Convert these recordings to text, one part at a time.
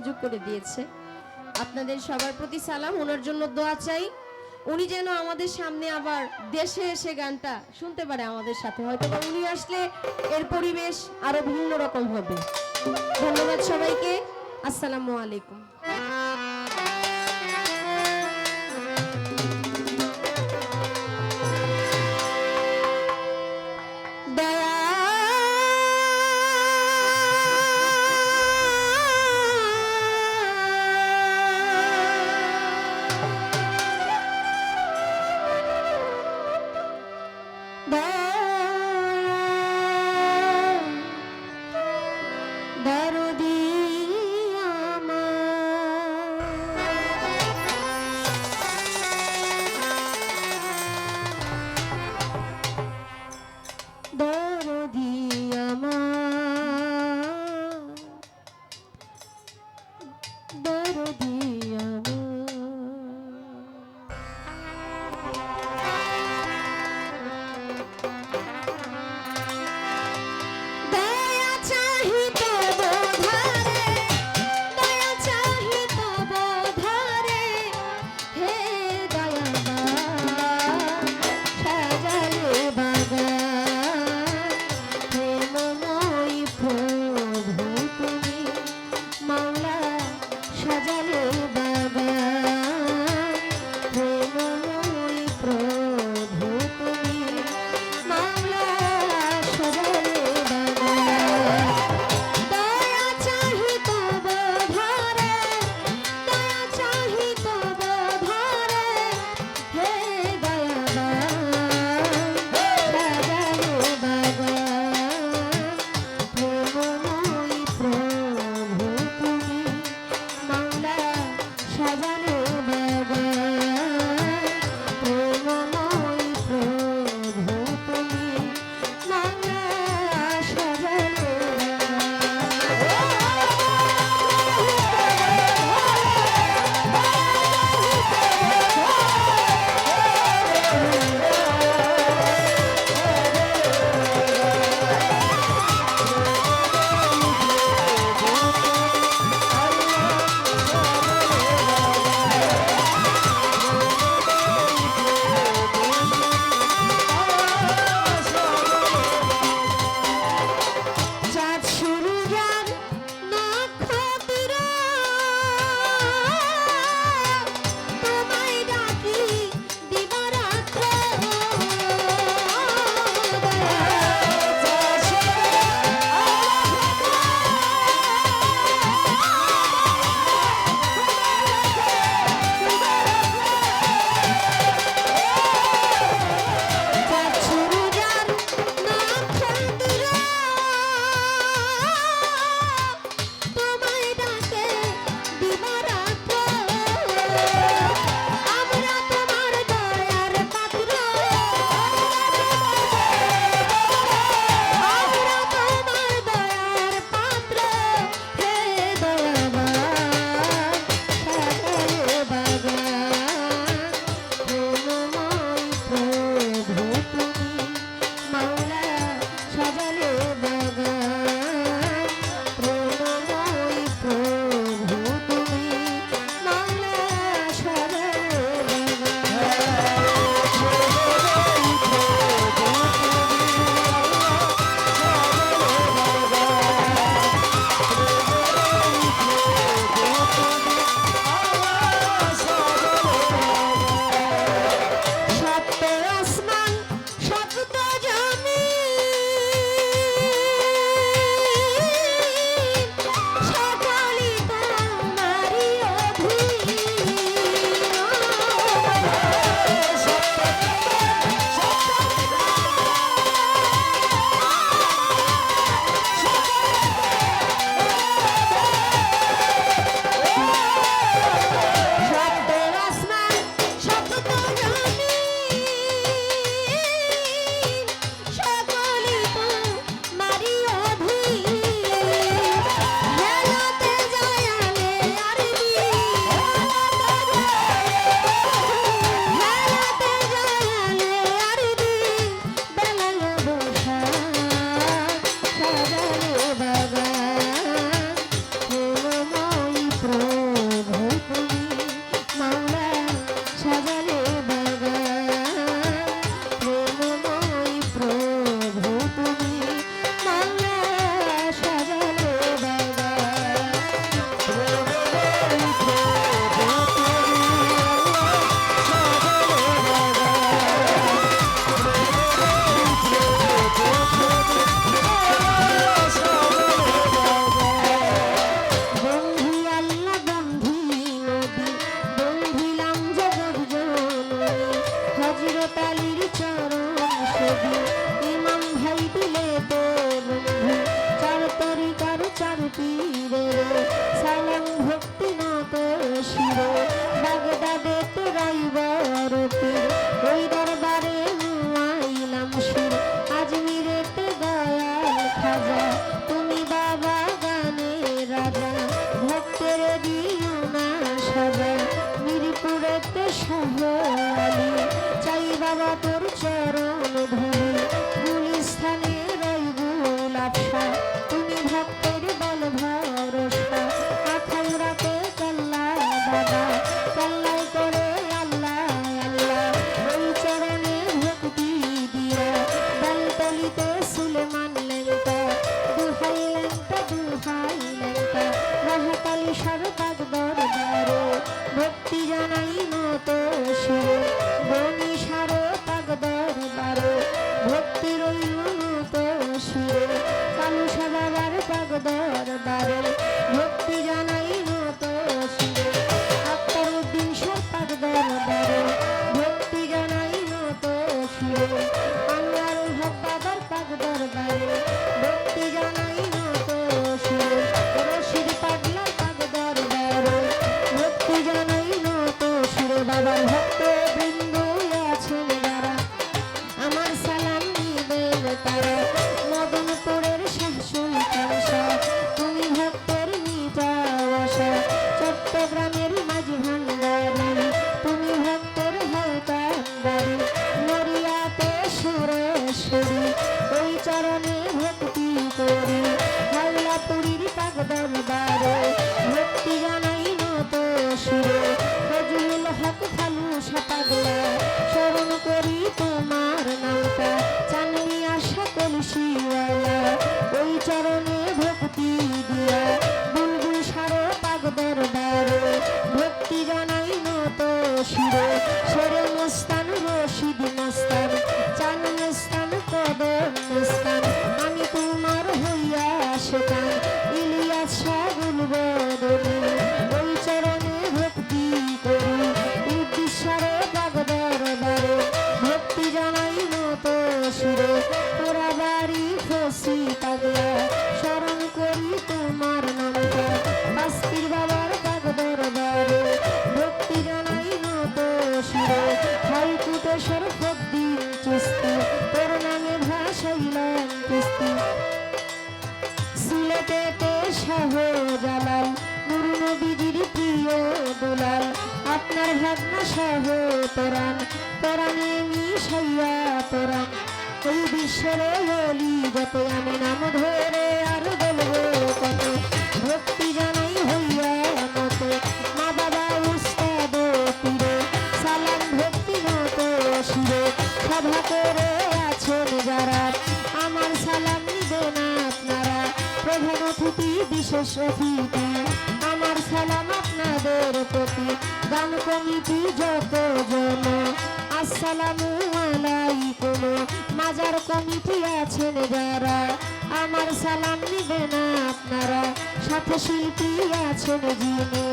সুযোগ করে দিয়েছে। আপনাদের সবার প্রতি সালাম, ওনার জন্য দোয়া চাই। উনি যেন আমাদের সামনে আবার দেশে এসে গানটা শুনতে পারে আমাদের সাথে। হয়তো বা উনি আসলে এর পরিবেশ আরও ভিন্ন রকম হবে। ধন্যবাদ সবাইকে। আসসালামু আলাইকুম। সুরেশ্বরী ওই চরণে ভক্তি করি হাল্লাপুরীর পাক দরবারে ভক্তি জানাই নত সুরে ফজলুল হক ফালু সাপাগলা স্মরণ করি তোমার জানাই সুরে ওরা বাড়ি খসি পাগলা স্মরণ করি তোমার নামটা। বাস্তির বাবার শাহ তোরান তোরানে মিশাইয়া তোরান ওই বিশ্বের বলি যত আমি নাম ধরে আর বলব কত। ভক্তি জানাই হইয়া মত মা বাবা উস্তাদ পীরে, সালাম ভক্তি মত শিরে। সভা করে আছেন যারা, আমার সালাম নিবে না আপনারা। প্রধান অতিথি, বিশেষ অতিথি। আমার সালাম আপনাদের প্রতি। গান কমিটি যত জন আসসালামু আলাইকুম। মাজার কমিটি আছেন যারা। আমার সালাম নিবে না আপনারা। সাথে শিল্পী আছেন যিনি।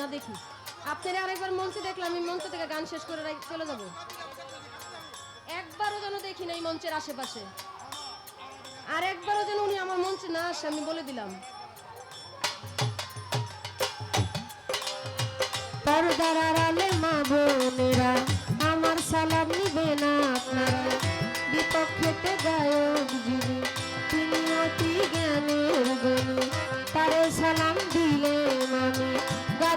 না দেখি। আপনারা আরেকবার মঞ্চে দেখলে আমি মঞ্চ থেকে গান শেষ করে চলে যাব। একবারও যেন দেখি না এই মঞ্চের আশেপাশে। আর একবারও যেন উনি আমার মঞ্চে না আসে, আমি বলে দিলাম। পর্দার আড়ালে মা বোনেরা, আমার সালাম নিবে না আপনারা। বিপক্ষেতে গায়ক যিনি তিনি অতি জ্ঞানের তারে সালাম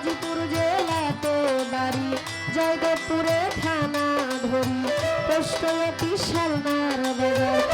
গাজীপুর জেলাতে বাড়ি জয়দেবপুরে থানা ধরি। পোস্ট অফিস সালনার বাজার।